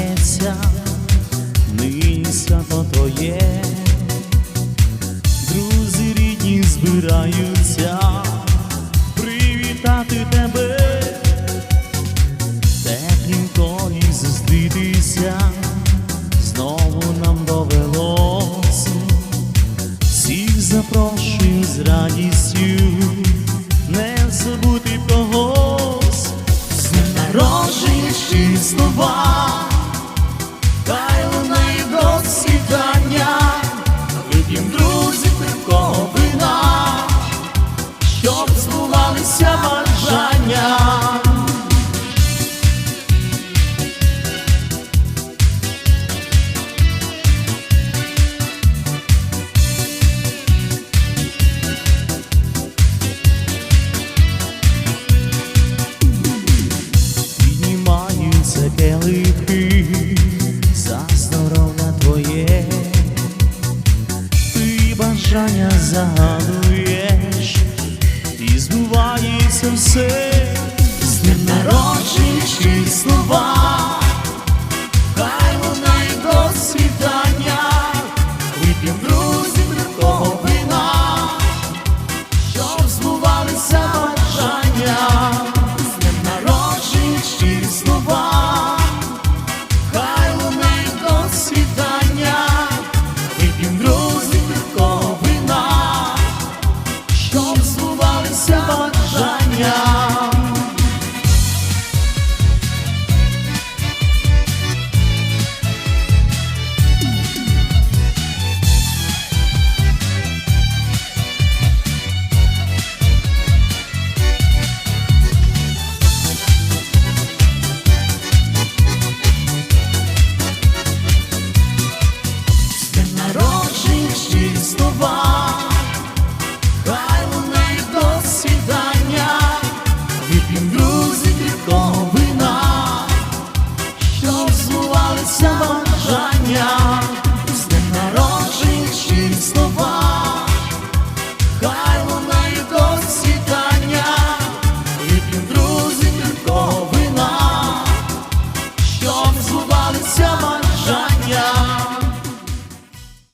сміється, нині свято твоє, друзі рідні збираються привітати тебе, теплім і зустрітися, знову нам довелось, всіх запрошую з радістю, не забути когось. Рожі слова бажання загадуєш, і збувається все з днем народжуючи слова.